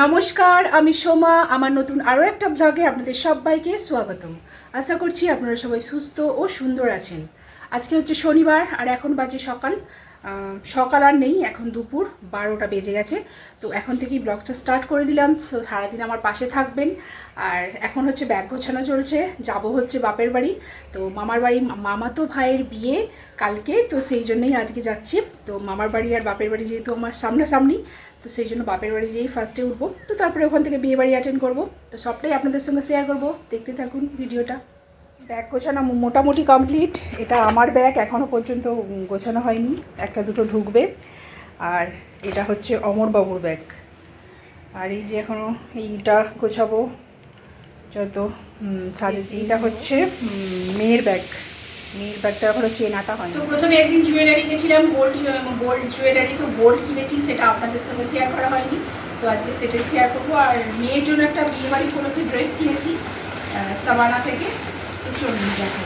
নমস্কার, আমি সোমা। আমার নতুন আরও একটা ব্লগে আপনাদের সবাইকে স্বাগতম। আশা করছি আপনারা সবাই সুস্থ ও সুন্দর আছেন। আজকে হচ্ছে শনিবার, আর এখন বাজে সকাল। সকাল আর নেই, এখন দুপুর বারোটা বেজে গেছে। তো এখন থেকেই ব্লগটা স্টার্ট করে দিলাম। তো সারাদিন আমার পাশে থাকবেন। আর এখন হচ্ছে ব্যাগ গোছানো চলছে। যাব হচ্ছে বাপের বাড়ি। তো মামার বাড়ি মামাতো ভাইয়ের বিয়ে কালকে, তো সেই জন্যই আজকে যাচ্ছি। তো মামার বাড়ি আর বাপের বাড়ি যেহেতু আমার সামনাসামনি তো সেই জন্য বাপের বাড়ি যেয়েই ফার্স্টে উঠবো। তো তারপরে ওখান থেকে বিয়ে বাড়ি অ্যাটেন্ড করব। তো সবটাই আপনাদের সঙ্গে শেয়ার করব। দেখতে থাকুন ভিডিওটা। ব্যাগ গোছানো মোটামুটি কমপ্লিট এটা আমার ব্যাগ এখনও পর্যন্ত গোছানো হয়নি। একটা দুটো ঢুকবে। আর এটা হচ্ছে অমরবাবুর ব্যাগ। আর এই যে এখনও এইটা গোছাবো। যত সাজে এইটা হচ্ছে মেয়ের ব্যাগ। মেয়ের ব্যাগটা এখনও চেনাটা হয় তো প্রথমে একদিন জুয়েলারি গেছিলাম গোল্ড গোল্ড জুয়েলারি তো গোল্ড কিনেছি, সেটা আপনাদের সঙ্গে শেয়ার করা হয়নি। তো আজকে সেটা শেয়ার করব। আর মেয়ের জন্য একটা বিয়ে বাড়ি উপলক্ষে ড্রেস কিনেছি সাবানা থেকে। তো চলুন দেখা।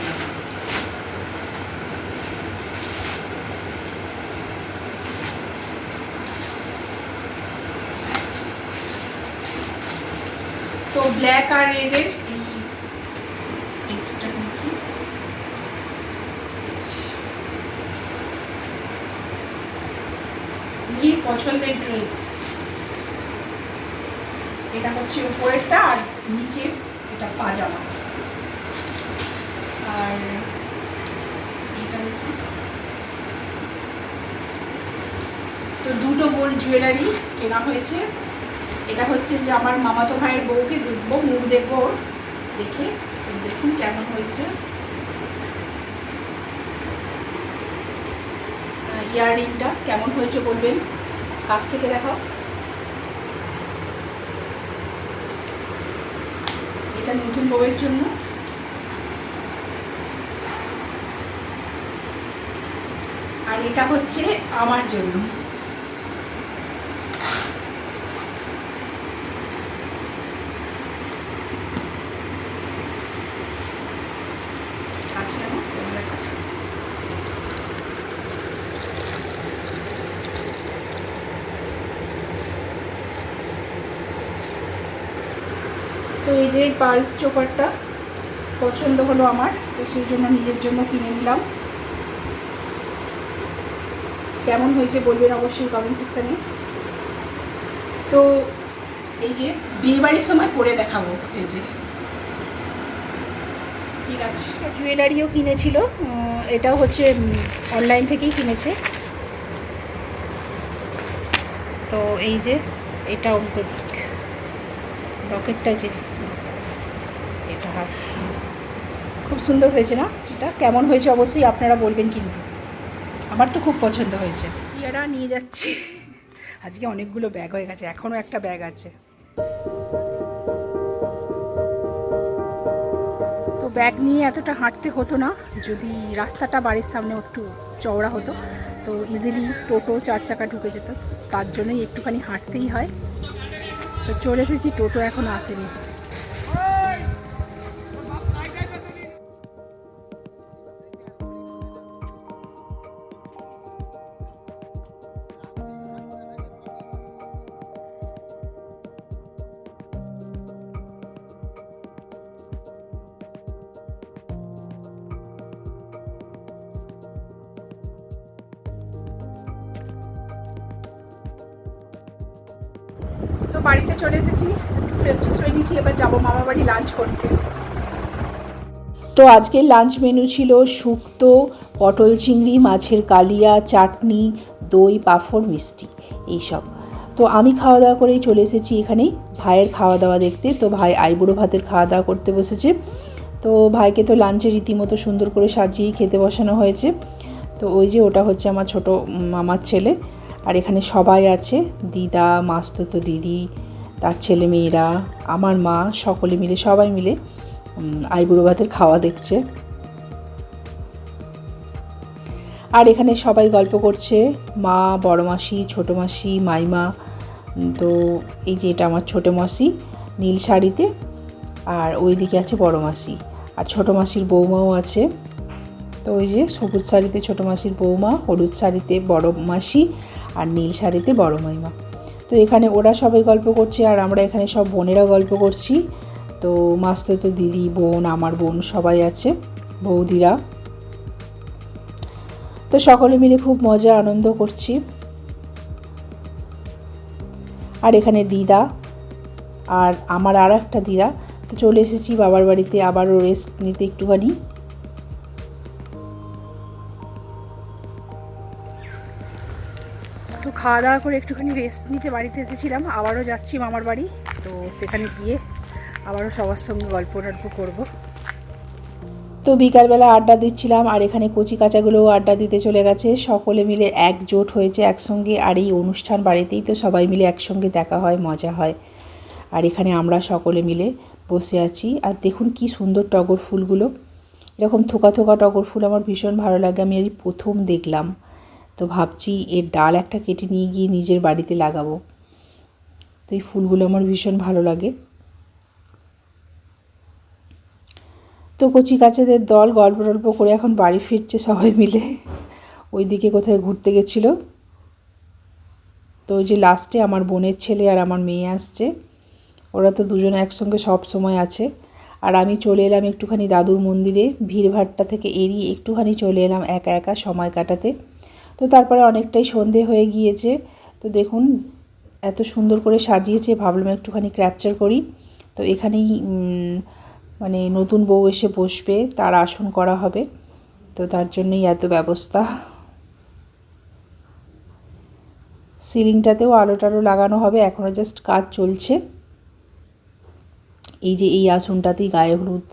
তো ব্ল্যাক আর রেডের এই এইটা নিয়েছি মেয়ের পছন্দের ড্রেস এটা হচ্ছে উপরেরটা আর নিচে এটা পাজামা। আর তো দুটো গোল্ড জুয়েলারি কেনা হয়েছে। এটা হচ্ছে যে আমার মামাতো ভাইয়ের বউকে দেখব, মুখ দেখব দেখে দেখুন কেমন হয়েছে। ইয়াররিংটা কেমন হয়েছে বলবেন? কাছ থেকে দেখাও। এটা নতুন বউয়ের জন্য। আর এটা হচ্ছে আমার জন্য। আছে না? তোমরা দেখো। তো এই যে পালস চোকারটা পছন্দ হলো আমার তো সেই জন্য নিজের জন্য কিনে নিলাম। কেমন হয়েছে বলবেন অবশ্যই কমেন্ট সেকশানে তো এই যে বিয়ে বাড়ির সময় পরে দেখাবো স্টেজে ঠিক আছে। জুয়েলারিও কিনেছিল উম, এটাও হচ্ছে অনলাইন থেকেই কিনেছে। তো এই যে এটা দিক লকেটটা যে এটা হার খুব সুন্দর হয়েছে না? এটা কেমন হয়েছে অবশ্যই আপনারা বলবেন কিন্তু। আমার তো খুব পছন্দ হয়েছে। ইয়ারা নিয়ে যাচ্ছি। আজকে অনেকগুলো ব্যাগ হয়ে গেছে। এখনও একটা ব্যাগ আছে। তো ব্যাগ নিয়ে এতটা হাঁটতে হতো না। যদি রাস্তাটা বাড়ির সামনে একটু চওড়া হতো, তো ইজিলি টোটো চার চাকা ঢুকে যেত। তার জন্যই একটুখানি হাঁটতেই হয়। তো চলে এসেছি। টোটো এখনও আসেনি। তো বাড়িতে চলে এসেছি ফ্রেশ ট্রেশ হয়ে নিচ্ছি এবার যাব মামা বাড়ি লাঞ্চ করতে। তো আজকের লাঞ্চ মেনু ছিল শুক্তো, পটল চিংড়ি, মাছের কালিয়া, চাটনি, দই, পাঁপড়, মিষ্টি, এইসব। তো আমি খাওয়া দাওয়া করেই চলে এসেছি এখানে, ভাইয়ের খাওয়া দাওয়া দেখতে। তো ভাই আইবুড়ো ভাতের খাওয়া দাওয়া করতে বসেছে। তো ভাইকে তো লাঞ্চে রীতিমতো সুন্দর করে সাজিয়েই খেতে বসানো হয়েছে। তো ওই যে ওটা হচ্ছে আমার ছোট মামার ছেলে। আর এখানে সবাই আছে, দিদা, মাস্ততো দিদি, তার ছেলে মেয়েরা, আমার মা, সকলে মিলে, সবাই মিলে আইবুড়ো ভাতের খাওয়া দেখছে। আর এখানে সবাই গল্প করছে, মা, বড় মাসি, ছোটো মাসি, মাইমা তো এই যে এটা আমার ছোটো মাসি নীল শাড়িতে, আর ওইদিকে আছে বড় মাসি। আর ছোটো মাসির বৌমাও আছে। তো ওই যে সবুজ শাড়িতে ছোটো মাসির বৌমা, হলুদ শাড়িতে বড় মাসি আর নীল শাড়িতে বড় মাইমা। তো এখানে ওরা সবাই গল্প করছে আর আমরা এখানে সব বোনেরা গল্প করছি। তো মাস্ত তো দিদি, বোন, আমার বোন সবাই আছে, বৌদিরা। তো সকলে মিলে খুব মজা, আনন্দ করছি। আর এখানে দিদা আর আমার আর একটা দিদা। তো চলে এসেছি বাবার বাড়িতে, আবারও রেস্ট নিতে একটুখানি। খাওয়া দাওয়া করে একটুখানি রেস্ট নিতে বাড়িতে এসেছিলাম, আবারও যাচ্ছি মামার বাড়ি। তো সেখানে গিয়ে আবারও সবার সঙ্গে গল্প টল্প করব। তো বিকালবেলা আড্ডা দিচ্ছিলাম, আর এখানে কচি কাচাগুলোও আড্ডা দিতে চলে গেছে। সকলে মিলে একজোট হয়েছে একসঙ্গে, আর এই অনুষ্ঠান বাড়িতেই তো সবাই মিলে একসঙ্গে দেখা হয়, মজা হয়। আর এখানে আমরা সকলে মিলে বসে আছি, আর দেখুন কি সুন্দর টগর ফুলগুলো। এরকম থোকা থোকা টগর ফুল আমার ভীষণ ভালো লাগে, আমি এই প্রথম দেখলাম। তো ভাবছি এর ডাল একটা কেটে নিয়ে গিয়ে নিজের বাড়িতে লাগাবো। তো এই ফুলগুলো আমার ভীষণ ভালো লাগে। তো কচি কাচাদের দল গল্প টল্প করে এখন বাড়ি ফিরছে সবাই মিলে। ওইদিকে কোথায় ঘুরতে গেছিল। তো ওই যে লাস্টে আমার বোনের ছেলে আর আমার মেয়ে আসছে। ওরা তো দুজনে একসঙ্গে সব সময় আছে। আর আমি চলে এলাম একটুখানি দাদুর মন্দিরে। ভিড়ভাট্টা থেকে এড়িয়ে একটুখানি চলে এলাম একা একা সময় কাটাতে। তো তারপরে অনেকটাই সন্ধে হয়ে গিয়েছে। তো দেখুন, এত সুন্দর করে সাজিয়েছে, ভাবলাম একটুখানি ক্র্যাপচার করি। তো এখানেই মানে নতুন বউ এসে বসবে, তার আসন করা হবে। তো তার জন্যই এত ব্যবস্থা। সিলিংটাতেও আলো টালো লাগানো হবে এখনও জাস্ট কাজ চলছে। এই যে এই আসনটাতেই গায়ে হলুদ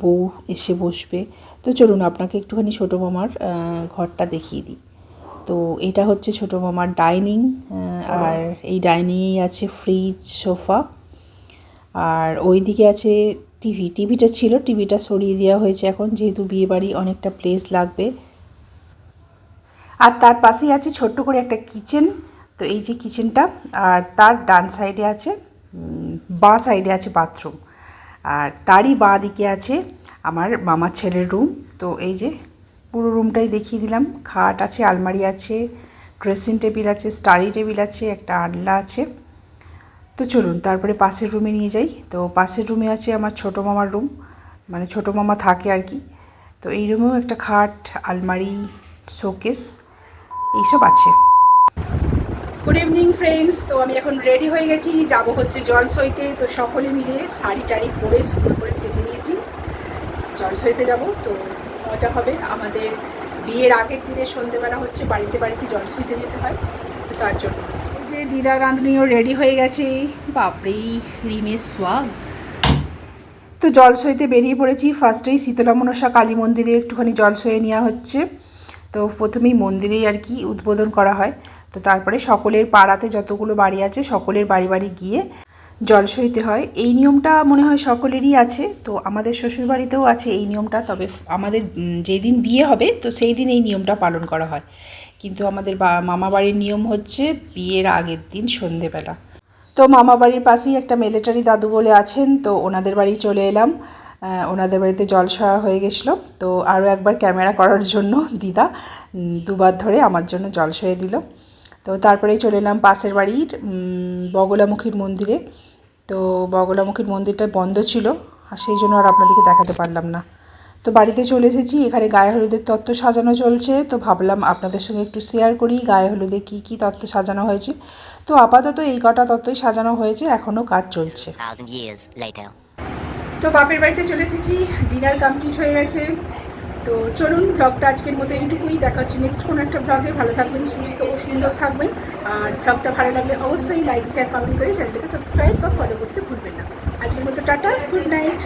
বউ এসে বসবে। তো চলুন, আপনাকে একটুখানি ছোটো মামার ঘরটা দেখিয়ে দিই। তো এটা হচ্ছে ছোটো মামার ডাইনিং আর এই ডাইনিংয়েই আছে ফ্রিজ সোফা আর ওই দিকে আছে টিভি টিভিটা ছিল টিভিটা সরিয়ে দেওয়া হয়েছে এখন যেহেতু বিয়েবাড়ি অনেকটা প্লেস লাগবে। আর তার পাশেই আছে ছোট্ট করে একটা কিচেন তো এই যে কিচেনটা আর তার ডান সাইডে আছে বাঁ সাইডে আছে বাথরুম আর তারই বাঁ দিকে আছে আমার মামার ছেলের রুম তো এই যে পুরো রুমটাই দেখিয়ে দিলাম। খাট আছে, আলমারি আছে ড্রেসিং টেবিল আছে স্টাডি টেবিল আছে, একটা আনলা আছে। তো চলুন, তারপরে পাশের রুমে নিয়ে যাই। তো পাশের রুমে আছে আমার ছোটো মামার রুম মানে ছোটো মামা থাকে আর কি। তো এই রুমেও একটা খাট, আলমারি শোকেস এইসব আছে। গুড ইভিনিং ফ্রেন্ডস তো আমি এখন রেডি হয়ে গেছি। যাব হচ্ছে জল সইতে তো সকলে মিলে শাড়ি টাড়ি পরে সুন্দর করে সেজে নিয়েছি। জল সইতে যাব। তো মজা হবে। আমাদের বিয়ের আগের দিনে সন্ধেবেলা হচ্ছে বাড়িতে বাড়িতে জল সইতে যেতে হয়, তো তার জন্য। এই যে দিদা রাঁধুনিও রেডি হয়ে গেছে বাপরেই রিমের সোয়াগ। তো জল সইতে বেরিয়ে পড়েছি। ফার্স্টেই শীতলা মনসা কালী মন্দিরে একটুখানি জল সয়ে নেওয়া হচ্ছে। তো প্রথমেই মন্দিরেই আর কি উদ্বোধন করা হয়। তো তারপরে সকলের পাড়াতে যতগুলো বাড়ি আছে, সকলের বাড়ি বাড়ি গিয়ে জল সইতে হয়। এই নিয়মটা মনে হয় সকলেরই আছে। তো আমাদের শ্বশুরবাড়িতেও আছে এই নিয়মটা। তবে আমাদের যেদিন বিয়ে হবে, তো সেই দিন এই নিয়মটা পালন করা হয়। কিন্তু আমাদের মামা বাড়ির নিয়ম হচ্ছে বিয়ের আগের দিন সন্ধেবেলা। তো মামা বাড়ির পাশেই একটা মিলিটারি দাদু বলে আছেন, তো ওনাদের বাড়ি চলে এলাম। ওনাদের বাড়িতে জলসা হয়ে গেছিল। তো আরও একবার ক্যামেরা করার জন্য দিদা দুবার ধরে আমার জন্য জল সয়ে দিল। তো তারপরেই চলে এলাম পাশের বাড়ির বগলামুখীর মন্দিরে। তো বগলামুখীর মন্দিরটা বন্ধ ছিল আর সেই জন্য আর আপনাদেরকে দেখাতে পারলাম না। তো বাড়িতে চলে এসেছি এখানে গায়ে হলুদের তত্ত্ব সাজানো চলছে তো ভাবলাম আপনাদের সঙ্গে একটু শেয়ার করি গায়ে হলুদে কী কী তত্ত্ব সাজানো হয়েছে। তো আপাতত এই কটা তত্ত্বই সাজানো হয়েছে এখনও কাজ চলছে। তো বাপের বাড়িতে চলে এসেছি ডিনার কমপ্লিট হয়ে গেছে। তো চলুন ব্লগটা আজকের মতো এইটুকুই। দেখা হচ্ছে নেক্সট কোনো একটা ব্লগে ভালো থাকবেন, সুস্থ ও সুন্দর থাকবেন। আর ব্লগটা ভালো লাগলে অবশ্যই লাইক শেয়ার কমেন্ট করে চ্যানেলটাকে সাবস্ক্রাইব বা ফলো করতে ভুলবেন না। আজকের মতো টাটা গুড নাইট